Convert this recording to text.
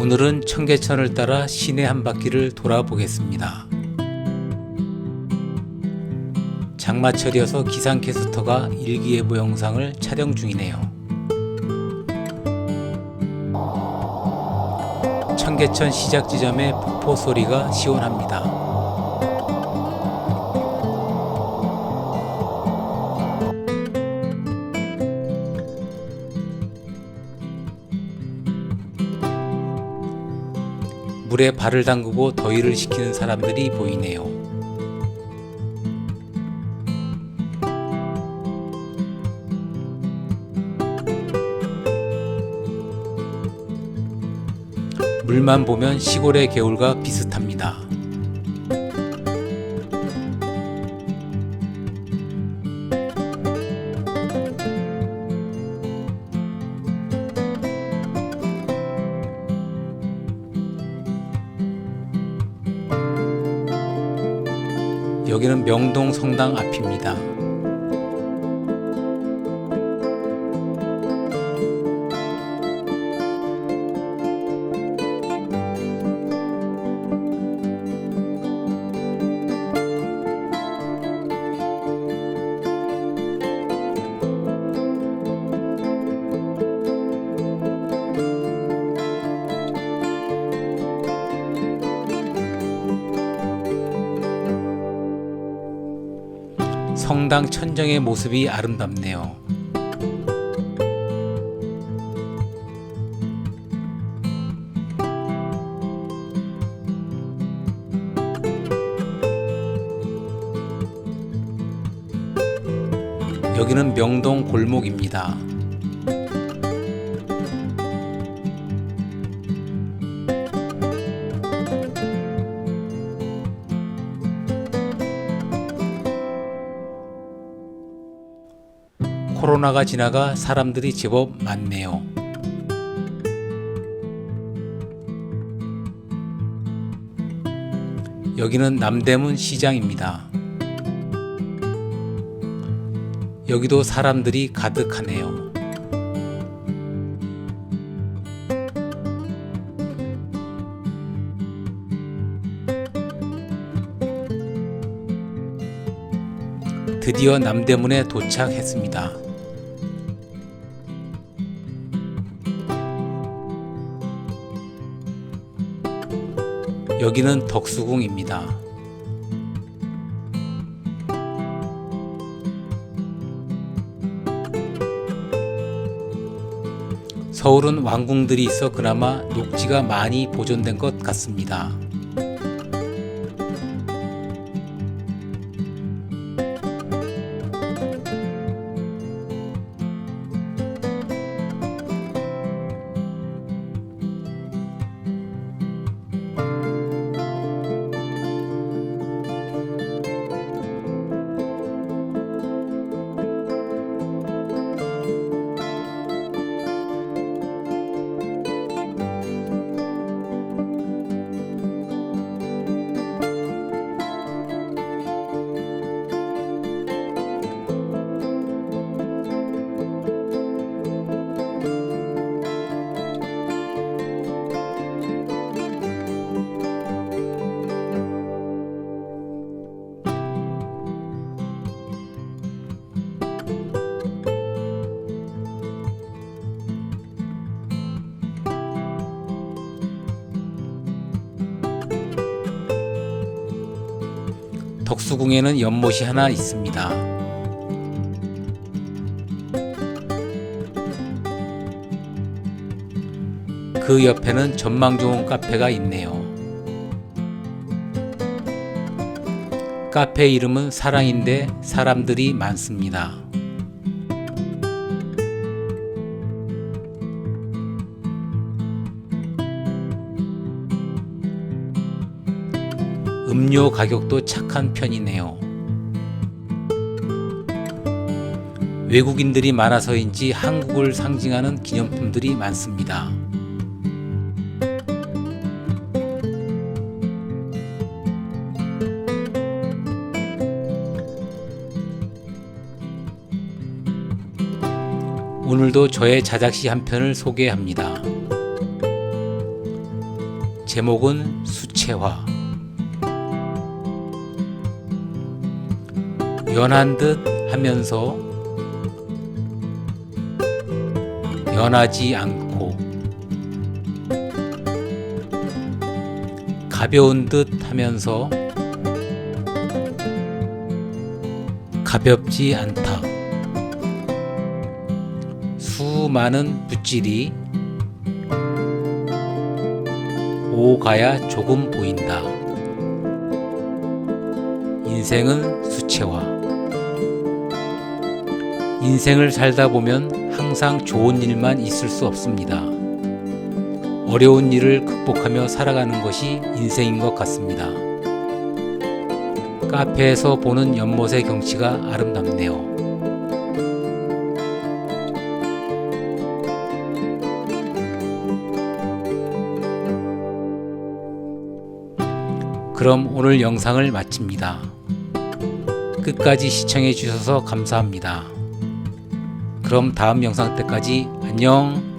오늘은 청계천을 따라 시내 한 바퀴를 돌아보겠습니다. 장마철이어서 기상캐스터가 일기예보 영상을 촬영 중이네요. 청계천 시작 지점의 폭포 소리가 시원합니다. 물에 발을 담그고 더위를 식히는 사람들이 보이네요. 물만 보면 시골의 개울과 비슷합니다. 여기는 명동 성당 앞입니다. 성당 천정의 모습이 아름답네요. 여기는 명동 골목입니다. 코로나가 지나가 사람들이 제법 많네요. 여기는 남대문 시장입니다. 여기도 사람들이 가득하네요. 드디어 남대문에 도착했습니다. 여기는 덕수궁입니다. 서울은 왕궁들이 있어 그나마 녹지가 많이 보존된 것 같습니다. 덕수궁에는 연못이 하나 있습니다. 그 옆에는 전망 좋은 카페가 있네요. 카페 이름은 사랑인데 사람들이 많습니다. 음료 가격도 착한 편이네요. 외국인들이 많아서인지 한국을 상징하는 기념품들이 많습니다. 오늘도 저의 자작시 한 편을 소개합니다. 제목은 수채화. 연한 듯 하면서 연하지 않고 가벼운 듯 하면서 가볍지 않다. 수많은 붓질이 오가야 조금 보인다. 인생은 수채화. 인생을 살다 보면 항상 좋은 일만 있을 수 없습니다. 어려운 일을 극복하며 살아가는 것이 인생인 것 같습니다. 카페에서 보는 연못의 경치가 아름답네요. 그럼 오늘 영상을 마칩니다. 끝까지 시청해 주셔서 감사합니다. 그럼 다음 영상 때까지 안녕!